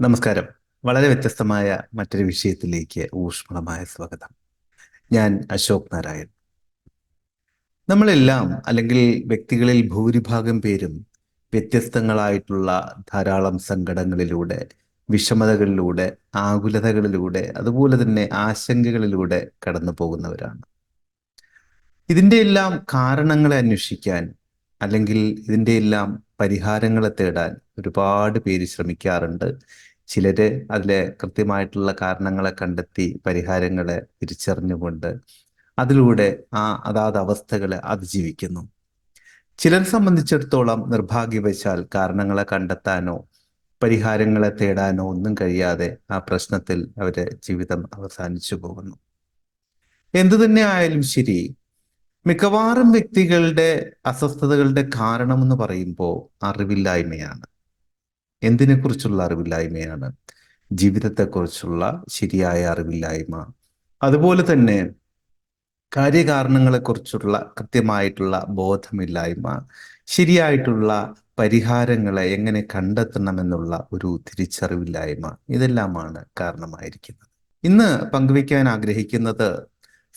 നമസ്കാരം. വളരെ വ്യത്യസ്തമായ മറ്റൊരു വിഷയത്തിലേക്ക് ഊഷ്മളമായ സ്വാഗതം. ഞാൻ അശോക് നാരായൺ. നമ്മളെല്ലാം അല്ലെങ്കിൽ വ്യക്തികളിൽ ഭൂരിഭാഗം പേരും വ്യത്യസ്തങ്ങളായിട്ടുള്ള ധാരാളം സങ്കടങ്ങളിലൂടെ വിഷമതകളിലൂടെ ആകുലതകളിലൂടെ അതുപോലെ തന്നെ ആശങ്കകളിലൂടെ കടന്നു പോകുന്നവരാണ്. ഇതിന്റെ എല്ലാം കാരണങ്ങളെ അന്വേഷിക്കാൻ അല്ലെങ്കിൽ ഇതിന്റെ എല്ലാം പരിഹാരങ്ങളെ തേടാൻ ഒരുപാട് പേര് ശ്രമിക്കാറുണ്ട്. ചിലര് അതിലെ കൃത്യമായിട്ടുള്ള കാരണങ്ങളെ കണ്ടെത്തി പരിഹാരങ്ങളെ തിരിച്ചറിഞ്ഞുകൊണ്ട് അതിലൂടെ ആ അതാത് അവസ്ഥകളെ അതിജീവിക്കുന്നു. ചിലരെ സംബന്ധിച്ചിടത്തോളം നിർഭാഗ്യവശാൽ കാരണങ്ങളെ കണ്ടെത്താനോ പരിഹാരങ്ങളെ തേടാനോ ഒന്നും കഴിയാതെ ആ പ്രശ്നത്തിൽ അവരെ ജീവിതം അവസാനിച്ചു പോകുന്നു. എന്തു തന്നെ ആയാലും ശരി മിക്കവാറും വ്യക്തികളുടെ അസ്വസ്ഥതകളുടെ കാരണമെന്ന് പറയുമ്പോൾ അറിവില്ലായ്മയാണ്. എന്തിനെക്കുറിച്ചുള്ള അറിവില്ലായ്മയാണ്? ജീവിതത്തെക്കുറിച്ചുള്ള ശരിയായ അറിവില്ലായ്മ. അതുപോലെ തന്നെ കാര്യകാരണങ്ങളെക്കുറിച്ചുള്ള കൃത്യമായിട്ടുള്ള ബോധമില്ലായ്മ. ശരിയായിട്ടുള്ള പരിഹാരങ്ങളെ എങ്ങനെ കണ്ടെത്തണമെന്നുള്ള ഒരു തിരിച്ചറിവില്ലായ്മ. ഇതെല്ലാമാണ് കാരണമായിരിക്കുന്നത്. ഇന്ന് പങ്കുവയ്ക്കാൻ ആഗ്രഹിക്കുന്നത്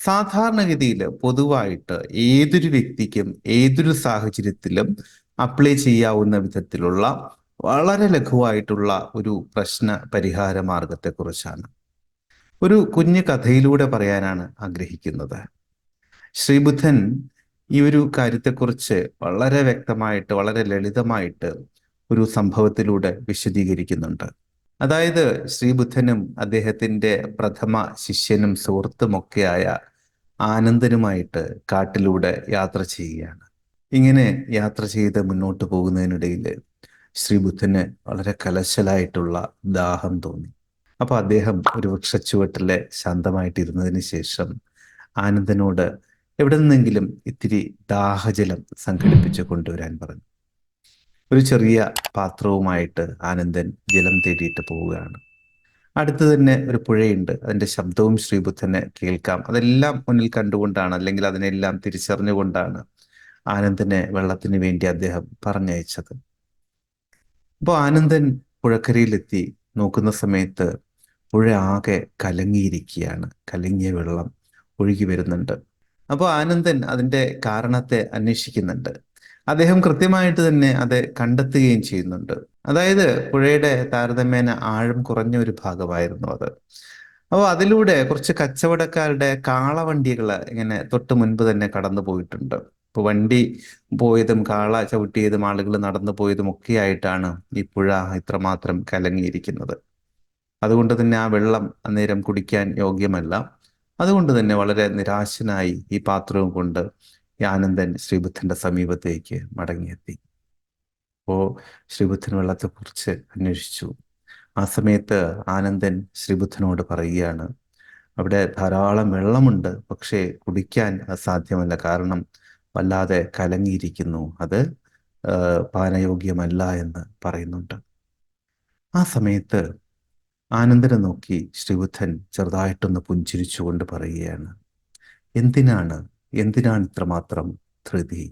സാധാരണഗതിയിൽ പൊതുവായിട്ട് ഏതൊരു വ്യക്തിക്കും ഏതൊരു സാഹചര്യത്തിലും അപ്ലൈ ചെയ്യാവുന്ന വിധത്തിലുള്ള വളരെ ലഘുവായിട്ടുള്ള ഒരു പ്രശ്ന പരിഹാര മാർഗത്തെക്കുറിച്ചാണ് ഒരു കുഞ്ഞു കഥയിലൂടെ പറയാനാണ് ആഗ്രഹിക്കുന്നത്. ശ്രീബുദ്ധൻ ഈ ഒരു കാര്യത്തെക്കുറിച്ച് വളരെ വ്യക്തമായിട്ട് വളരെ ലളിതമായിട്ട് ഒരു സംഭവത്തിലൂടെ വിശദീകരിക്കുന്നുണ്ട്. അതായത് ശ്രീബുദ്ധനും അദ്ദേഹത്തിന്റെ പ്രഥമ ശിഷ്യനും സുഹൃത്തുമൊക്കെയായ ആനന്ദനുമായിട്ട് കാട്ടിലൂടെ യാത്ര ചെയ്യുകയാണ്. ഇങ്ങനെ യാത്ര ചെയ്ത് മുന്നോട്ട് പോകുന്നതിനിടയിൽ ശ്രീബുദ്ധന് വളരെ കലശലായിട്ടുള്ള ദാഹം തോന്നി. അപ്പൊ അദ്ദേഹം ഒരു വൃക്ഷച്ചുവട്ടിലെ ശാന്തമായിട്ടിരുന്നതിന് ശേഷം ആനന്ദനോട് എവിടെ നിന്നെങ്കിലും ഇത്തിരി ദാഹജലം സംഘടിപ്പിച്ച് കൊണ്ടുവരാൻ പറഞ്ഞു. ഒരു ചെറിയ പാത്രവുമായിട്ട് ആനന്ദൻ ജലം തേടിയിട്ട് പോവുകയാണ്. അടുത്ത് തന്നെ ഒരു പുഴയുണ്ട്. അതിന്റെ ശബ്ദവും ശ്രീബുദ്ധന് കേൾക്കാം. അതെല്ലാം മുന്നിൽ കണ്ടുകൊണ്ടാണ് അല്ലെങ്കിൽ അതിനെല്ലാം തിരിച്ചറിഞ്ഞുകൊണ്ടാണ് ആനന്ദനെ വെള്ളത്തിന് വേണ്ടി അദ്ദേഹം പറഞ്ഞയച്ചത്. അപ്പോൾ ആനന്ദൻ പുഴക്കരയിലെത്തി. നോക്കുന്ന സമയത്ത് പുഴ ആകെ കലങ്ങിയിരിക്കുകയാണ്. കലങ്ങിയ വെള്ളം ഒഴുകി വരുന്നുണ്ട്. അപ്പോൾ ആനന്ദൻ അതിന്റെ കാരണത്തെ അന്വേഷിക്കുന്നുണ്ട്. അദ്ദേഹം കൃത്യമായിട്ട് തന്നെ അത് കണ്ടെത്തുകയും ചെയ്യുന്നുണ്ട്. അതായത് പുഴയുടെ താരതമ്യേന ആഴം കുറഞ്ഞ ഒരു ഭാഗമായിരുന്നു അത്. അപ്പോൾ അതിലൂടെ കുറച്ച് കച്ചവടക്കാരുടെ കാളവണ്ടികൾ ഇങ്ങനെ തൊട്ട് മുൻപ് തന്നെ കടന്നു പോയിട്ടുണ്ട് വണ്ടി പോയതും കാള ചവിട്ടിയതും ആളുകൾ നടന്നു പോയതും ഒക്കെ ആയിട്ടാണ് ഈ പുഴ ഇത്രമാത്രം കലങ്ങിയിരിക്കുന്നത്. അതുകൊണ്ട് തന്നെ ആ വെള്ളം അന്നേരം കുടിക്കാൻ യോഗ്യമല്ല. അതുകൊണ്ട് തന്നെ വളരെ നിരാശനായി ഈ പാത്രവും കൊണ്ട് ഈ ആനന്ദൻ ശ്രീബുദ്ധന്റെ സമീപത്തേക്ക് മടങ്ങിയെത്തി. അപ്പോ ശ്രീബുദ്ധൻ വെള്ളത്തെക്കുറിച്ച് അന്വേഷിച്ചു. ആ സമയത്ത് ആനന്ദൻ ശ്രീബുദ്ധനോട് പറയുകയാണ് അവിടെ ധാരാളം വെള്ളമുണ്ട് പക്ഷേ കുടിക്കാൻ സാധ്യമല്ല. കാരണം വല്ലാതെ കലങ്ങിയിരിക്കുന്നു. അത് പാനയോഗ്യമല്ല എന്ന് പറയുന്നുണ്ട്. ആ സമയത്ത് ആനന്ദനെ നോക്കി ശ്രീബുദ്ധൻ ചെറുതായിട്ടൊന്ന് പുഞ്ചിരിച്ചുകൊണ്ട് പറയുകയാണ് എന്തിനാണ്? എന്തിനാണ് ഇത്രമാത്രം ധൃതി?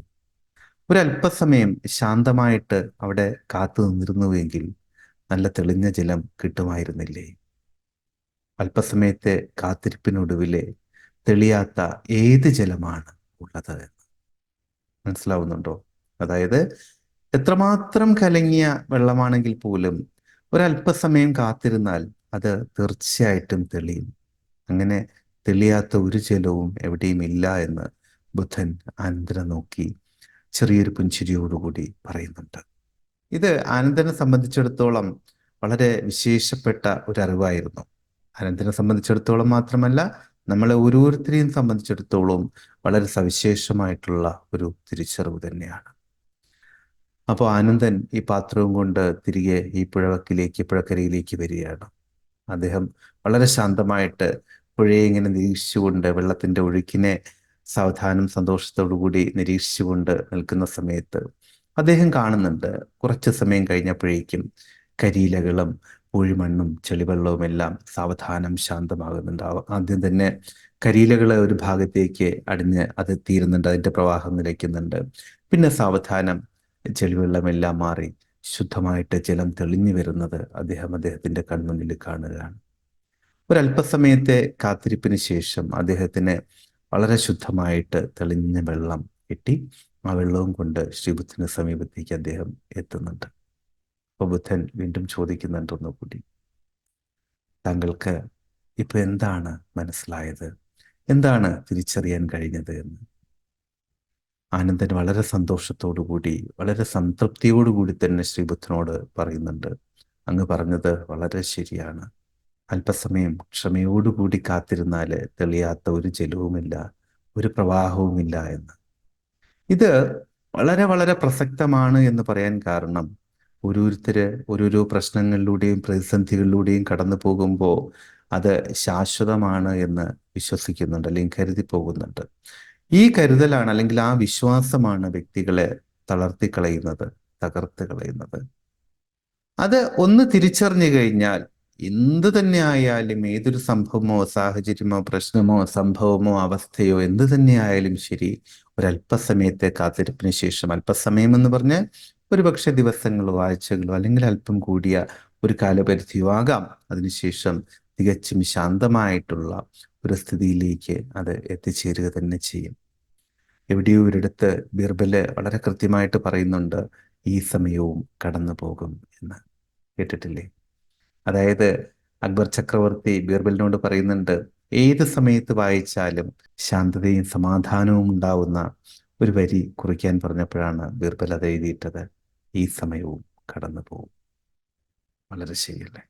ഒരല്പസമയം ശാന്തമായിട്ട് അവിടെ കാത്തു നിന്നിരുന്നുവെങ്കിൽ നല്ല തെളിഞ്ഞ ജലം കിട്ടുമായിരുന്നില്ലേ? അല്പസമയത്തെ കാത്തിരിപ്പിനൊടുവിലെ തെളിയാത്ത ഏത് ജലമാണ് ഉള്ളത്? മനസ്സിലാവുന്നുണ്ടോ? അതായത് എത്രമാത്രം കലങ്ങിയ വെള്ളമാണെങ്കിൽ പോലും ഒരല്പസമയം കാത്തിരുന്നാൽ അത് തീർച്ചയായിട്ടും തെളിയും. അങ്ങനെ തെളിയാത്ത ഒരു ജലവും എവിടെയും ഇല്ല എന്ന് ബുദ്ധൻ ആനന്ദനെ നോക്കി ചെറിയൊരു പുഞ്ചിരിയോടുകൂടി പറയുന്നുണ്ട്. ഇത് ആനന്ദനെ സംബന്ധിച്ചിടത്തോളം വളരെ വിശേഷപ്പെട്ട ഒരു അറിവായിരുന്നു ആനന്ദനെ സംബന്ധിച്ചിടത്തോളം മാത്രമല്ല നമ്മളെ ഓരോരുത്തരെയും സംബന്ധിച്ചിടത്തോളം വളരെ സവിശേഷമായിട്ടുള്ള ഒരു തിരിച്ചറിവ് തന്നെയാണ്. അപ്പോൾ ആനന്ദൻ ഈ പാത്രവും കൊണ്ട് തിരികെ ഈ പുഴവക്കിലേക്ക് പുഴക്കരയിലേക്ക് വരികയാണ്. അദ്ദേഹം വളരെ ശാന്തമായിട്ട് പുഴയെ ഇങ്ങനെ നിരീക്ഷിച്ചുകൊണ്ട് വെള്ളത്തിന്റെ ഒഴുക്കിനെ സാവധാനം സന്തോഷത്തോടുകൂടി നിരീക്ഷിച്ചുകൊണ്ട് നിൽക്കുന്ന സമയത്ത് അദ്ദേഹം കാണുന്നുണ്ട്. കുറച്ച് സമയം കഴിഞ്ഞപ്പോഴേക്കും കരിയിലകളും പൂഴിമണ്ണും ചെളിവെള്ളവും എല്ലാം സാവധാനം ശാന്തമാകുന്നുണ്ടാവും. ആദ്യം തന്നെ കരിയിലകൾ ഒരു ഭാഗത്തേക്ക് അടിഞ്ഞ് അത് തീരുന്നുണ്ട് അതിന്റെ പ്രവാഹം നിലയ്ക്കുന്നുണ്ട്. പിന്നെ സാവധാനം ചെളിവെള്ളമെല്ലാം മാറി ശുദ്ധമായിട്ട് ജലം തെളിഞ്ഞു വരുന്നത് അദ്ദേഹം അദ്ദേഹത്തിന്റെ കൺമുന്നിൽ കാണുകയാണ്. ഒരല്പസമയത്തെ കാത്തിരിപ്പിന് ശേഷം അദ്ദേഹത്തിന് വളരെ ശുദ്ധമായിട്ട് തെളിഞ്ഞ വെള്ളം കിട്ടി. ആ വെള്ളവും കൊണ്ട് ശ്രീബുദ്ധന് സമീപത്തേക്ക് അദ്ദേഹം എത്തുന്നുണ്ട്. അപ്പോൾ ബുദ്ധൻ വീണ്ടും ചോദിക്കുന്നുണ്ട് ഒന്നുകൂടി താങ്കൾക്ക് ഇപ്പൊ എന്താണ് മനസ്സിലായത്? എന്താണ് തിരിച്ചറിയാൻ കഴിഞ്ഞത് എന്ന്? ആനന്ദൻ വളരെ സന്തോഷത്തോടുകൂടി വളരെ സംതൃപ്തിയോടുകൂടി തന്നെ ശ്രീബുദ്ധനോട് പറയുന്നുണ്ട്. അങ്ങ് പറഞ്ഞത് വളരെ ശരിയാണ്. അല്പസമയം ക്ഷമയോടുകൂടി കാത്തിരുന്നാൽ തെളിയാത്ത ഒരു ജലവുമില്ല ഒരു പ്രവാഹവുമില്ല എന്ന്. ഇത് വളരെ വളരെ പ്രസക്തമാണ് എന്ന് പറയാൻ കാരണം ഓരോരുത്തര് ഓരോരോ പ്രശ്നങ്ങളിലൂടെയും പ്രതിസന്ധികളിലൂടെയും കടന്നു പോകുമ്പോൾ അത് ശാശ്വതമാണ് എന്ന് വിശ്വസിക്കുന്നുണ്ട് അല്ലെങ്കിൽ കരുതി പോകുന്നുണ്ട്. ഈ കരുതലാണ് അല്ലെങ്കിൽ ആ വിശ്വാസമാണ് വ്യക്തികളെ തളർത്തി കളയുന്നത് തകർത്ത് കളയുന്നത്. അത് ഒന്ന് തിരിച്ചറിഞ്ഞു കഴിഞ്ഞാൽ എന്ത് തന്നെ ആയാലും ഏതൊരു സംഭവമോ സാഹചര്യമോ പ്രശ്നമോ സംഭവമോ അവസ്ഥയോ എന്ത് തന്നെ ആയാലും ശരി ഒരല്പസമയത്തെ കാത്തിരിപ്പിന് ശേഷം അല്പസമയം എന്ന് പറഞ്ഞ് ഒരുപക്ഷെ ദിവസങ്ങളോ ആഴ്ചകളോ അല്ലെങ്കിൽ അല്പം കൂടിയ ഒരു കാലപരിധിയോ ആകാം. അതിനുശേഷം തികച്ചും ശാന്തമായിട്ടുള്ള ഒരു സ്ഥിതിയിലേക്ക് അത് എത്തിച്ചേരുക തന്നെ ചെയ്യും. എവിടെയോ ഒരിടത്ത് ബീർബൽ വളരെ കൃത്യമായിട്ട് പറയുന്നുണ്ട് ഈ സമയവും കടന്നു പോകും എന്ന്. കേട്ടിട്ടില്ലേ? അതായത് അക്ബർ ചക്രവർത്തി ബീർബലിനോട് പറയുന്നുണ്ട് ഏത് സമയത്ത് വായിച്ചാലും ശാന്തതയും സമാധാനവും ഉണ്ടാവുന്ന ഒരു വരി കുറിക്കാൻ പറഞ്ഞപ്പോഴാണ് ബീർബൽ അത് എഴുതിയിട്ടത്. ഈ സമയവും കടന്നു പോകും. വളരെ ശരിയല്ലേ?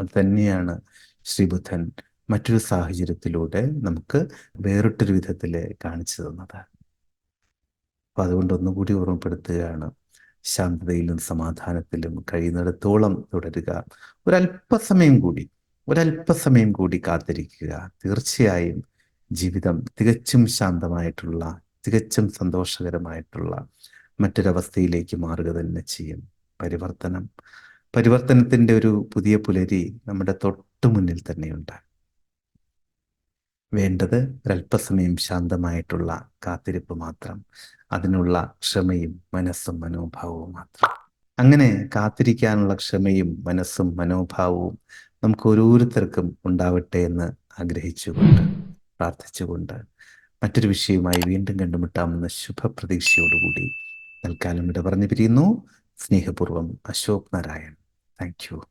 അത് തന്നെയാണ് ശ്രീബുദ്ധൻ മറ്റൊരു സാഹചര്യത്തിലൂടെ നമുക്ക് വേറിട്ടൊരു വിധത്തിൽ കാണിച്ചു തന്നത്. അപ്പൊ അതുകൊണ്ട് ഒന്നുകൂടി ഓർമ്മപ്പെടുത്തുകയാണ്. ശാന്തതയിലും സമാധാനത്തിലും കഴിയുന്നിടത്തോളം തുടരുക. ഒരല്പസമയം കൂടി ഒരല്പസമയം കൂടി കാത്തിരിക്കുക. തീർച്ചയായും ജീവിതം തികച്ചും ശാന്തമായിട്ടുള്ള തികച്ചും സന്തോഷകരമായിട്ടുള്ള മറ്റൊരവസ്ഥയിലേക്ക് മാറുക തന്നെ ചെയ്യും. പരിവർത്തനം. പരിവർത്തനത്തിന്റെ ഒരു പുതിയ പുലരി നമ്മുടെ തൊട്ടു മുന്നിൽ തന്നെയുണ്ട് വേണ്ടത് ഒരല്പസമയം ശാന്തമായിട്ടുള്ള കാത്തിരിപ്പ് മാത്രം. അതിനുള്ള ക്ഷമയും മനസ്സും മനോഭാവവും മാത്രം. അങ്ങനെ കാത്തിരിക്കാനുള്ള ക്ഷമയും മനസ്സും മനോഭാവവും നമുക്ക് ഓരോരുത്തർക്കും ഉണ്ടാവട്ടെ എന്ന് ആഗ്രഹിച്ചുകൊണ്ട് പ്രാർത്ഥിച്ചുകൊണ്ട് മറ്റൊരു വിഷയവുമായി വീണ്ടും കണ്ടുമുട്ടാമെന്ന ശുഭപ്രതീക്ഷയോടുകൂടി തൽക്കാലം ഇവിടെ പറഞ്ഞു പിരിയുന്നു സ്നേഹപൂർവം അശോക് നാരായൺ. Thank you.